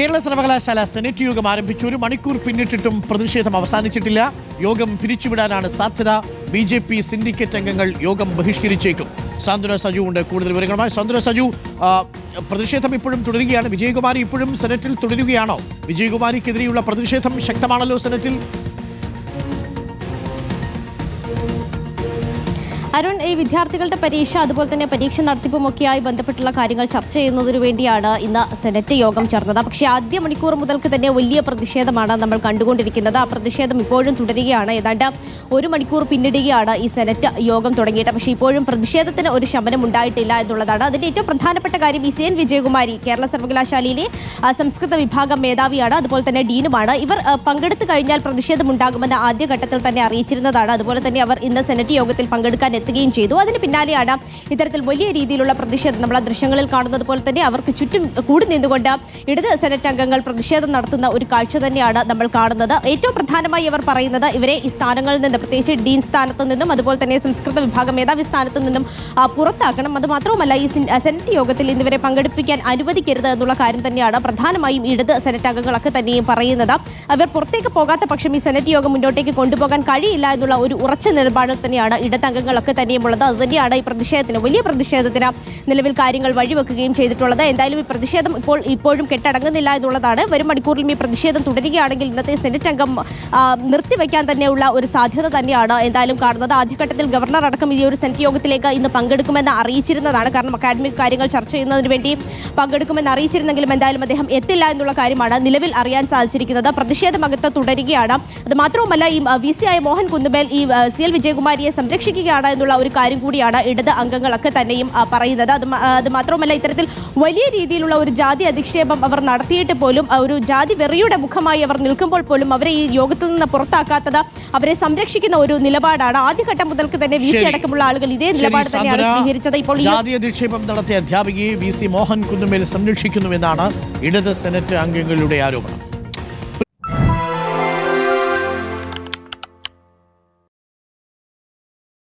കേരള സർവകലാശാല സെനറ്റ് യോഗം ആരംഭിച്ചു. ഒരു മണിക്കൂർ പിന്നിട്ടിട്ടും പ്രതിഷേധം അവസാനിച്ചിട്ടില്ല. യോഗം പിരിച്ചുവിടാനാണ് സാധ്യത. ബി ജെ പി സിൻഡിക്കേറ്റ് അംഗങ്ങൾ യോഗം ബഹിഷ്കരിച്ചേക്കും. സാന്ത്വന സജു ഉണ്ട്. കൂടുതൽ വിവരങ്ങളുമായി സാന്ത്വന സജു പ്രതിഷേധം ഇപ്പോഴും തുടരുകയാണ്. വിജയകുമാരി ഇപ്പോഴും സെനറ്റിൽ തുടരുകയാണോ? വിജയകുമാരിക്കെതിരെയുള്ള പ്രതിഷേധം ശക്തമാണല്ലോ സെനറ്റിൽ. അരുൺ ഈ വിദ്യാർത്ഥികളുടെ പരീക്ഷ അതുപോലെ തന്നെ പരീക്ഷ നടത്തിപ്പുമൊക്കെയായി ബന്ധപ്പെട്ടുള്ള കാര്യങ്ങൾ ചർച്ച ചെയ്യുന്നതിനു വേണ്ടിയാണ് ഇന്ന് സെനറ്റ് യോഗം ചേർന്നത്. പക്ഷേ ആദ്യ മണിക്കൂർ മുതൽക്ക് തന്നെ വലിയ പ്രതിഷേധമാണ് നമ്മൾ കണ്ടുകൊണ്ടിരിക്കുന്നത്. ആ പ്രതിഷേധം ഇപ്പോഴും തുടരുകയാണ്. ഏതാണ്ട് ഒരു മണിക്കൂർ പിന്നിടുകയാണ് ഈ സെനറ്റ് യോഗം തുടങ്ങിയിട്ട്. പക്ഷേ ഇപ്പോഴും പ്രതിഷേധത്തിന് ഒരു ശമനം ഉണ്ടായിട്ടില്ല എന്നുള്ളതാണ് അതിന്റെ ഏറ്റവും പ്രധാനപ്പെട്ട കാര്യം. ഈ സി. എൻ. വിജയകുമാരി കേരള സർവകലാശാലയിലെ സംസ്കൃത വിഭാഗം മേധാവിയാണ്. അതുപോലെ തന്നെ ഡീനുമാണ്. ഇവർ പങ്കെടുത്തു കഴിഞ്ഞാൽ പ്രതിഷേധം ഉണ്ടാകുമെന്ന് ആദ്യഘട്ടത്തിൽ തന്നെ അറിയിച്ചിരുന്നതാണ്. അതുപോലെ തന്നെ അവർ ഇന്ന് സെനറ്റ് യോഗത്തിൽ പങ്കെടുക്കാൻ എത്തുകയും ചെയ്തു. അതിന് പിന്നാലെയാണ് ഇത്തരത്തിൽ വലിയ രീതിയിലുള്ള പ്രതിഷേധം. നമ്മൾ ആ ദൃശ്യങ്ങളിൽ കാണുന്നത് പോലെ തന്നെ അവർക്ക് ചുറ്റും കൂടി നിന്നുകൊണ്ട് ഇടത് സെനറ്റ് അംഗങ്ങൾ പ്രതിഷേധം നടത്തുന്ന ഒരു കാഴ്ച തന്നെയാണ് നമ്മൾ കാണുന്നത്. ഏറ്റവും പ്രധാനമായി അവർ പറയുന്നത് ഇവരെ ഈ സ്ഥാനങ്ങളിൽ നിന്ന് പ്രത്യേകിച്ച് ഡീൻ സ്ഥാനത്ത് നിന്നും അതുപോലെ തന്നെ സംസ്കൃത വിഭാഗം മേധാവി സ്ഥാനത്ത് നിന്നും പുറത്താക്കണം. അത് മാത്രവുമല്ല ഈ സെനറ്റ് യോഗത്തിൽ ഇന്നിവരെ പങ്കെടുപ്പിക്കാൻ അനുവദിക്കരുത് എന്നുള്ള കാര്യം തന്നെയാണ് പ്രധാനമായും ഇടത് സെനറ്റ് അംഗങ്ങളൊക്കെ തന്നെയും പറയുന്നത്. അവർ പുറത്തേക്ക് പോകാത്ത പക്ഷം ഈ സെനറ്റ് യോഗം മുന്നോട്ടേക്ക് കൊണ്ടുപോകാൻ കഴിയില്ല എന്നുള്ള ഒരു ഉറച്ച നിലപാടിൽ തന്നെയാണ് ഇടത് അംഗങ്ങളൊക്കെ തന്നെയും ഉള്ളത്. അത് തന്നെയാണ് ഈ പ്രതിഷേധത്തിന് വലിയ പ്രതിഷേധത്തിന് നിലവിൽ കാര്യങ്ങൾ വഴിവെക്കുകയും ചെയ്തിട്ടുള്ളത്. എന്തായാലും ഈ പ്രതിഷേധം ഇപ്പോൾ ഇപ്പോഴും കെട്ടടങ്ങുന്നില്ല എന്നുള്ളതാണ്. വരും മണിക്കൂറിലും ഈ പ്രതിഷേധം തുടരുകയാണെങ്കിൽ ഇന്നത്തെ സെനറ്റ് അംഗം നിർത്തിവെക്കാൻ തന്നെയുള്ള ഒരു സാധ്യത തന്നെയാണ് എന്തായാലും കാണുന്നത്. ആദ്യഘട്ടത്തിൽ ഗവർണർ അടക്കം ഈ ഒരു സെനറ്റ് യോഗത്തിലേക്ക് ഇന്ന് പങ്കെടുക്കുമെന്ന് അറിയിച്ചിരുന്നതാണ്. കാരണം അക്കാഡമിക് കാര്യങ്ങൾ ചർച്ച ചെയ്യുന്നതിന് വേണ്ടി പങ്കെടുക്കുമെന്ന് അറിയിച്ചിരുന്നെങ്കിലും എന്തായാലും അദ്ദേഹം എത്തില്ല എന്നുള്ള കാര്യമാണ് നിലവിൽ അറിയാൻ സാധിച്ചിരിക്കുന്നത്. പ്രതിഷേധമകത്ത് തുടരുകയാണ്. അത് മാത്രവുമല്ല ഈ വി സി ആയ മോഹൻ കുന്നുമേൽ ഈ സി എൽ വിജയകുമാരിയെ സംരക്ഷിക്കുകയാണ് എന്നുള്ള ഒരു കാര്യം കൂടിയാണ് ഇടത് അംഗങ്ങളൊക്കെ തന്നെയും പറയുന്നത്. അത് അത് മാത്രവുമല്ല ഇത്തരത്തിൽ വലിയ രീതിയിലുള്ള ഒരു ജാതി അധിക്ഷേപം അവർ നടത്തിയിട്ട് പോലും ഒരു ജാതി വെറിയുടെ മുഖമായി അവർ നിൽക്കുമ്പോൾ പോലും അവരെ ഈ യോഗത്തിൽ നിന്ന് പുറത്താക്കാത്തത് അവരെ സംരക്ഷിക്കുന്ന ഒരു നിലപാടാണ്. ആദ്യഘട്ടം മുതൽക്ക് തന്നെ വി സി അടക്കമുള്ള ആളുകൾ ഇതേ നിലപാട് തന്നെയാണ് സ്വീകരിച്ചത്. ഇപ്പോൾ ജാതി അധിക്ഷേപം നടത്തിയ അധ്യാപികയെ വി സി മോഹൻ കുന്നുമേൽ സംരക്ഷിക്കുന്നുവെന്നാണ് ഇടത് സെനറ്റ് അംഗങ്ങളുടെ ആരോപണം.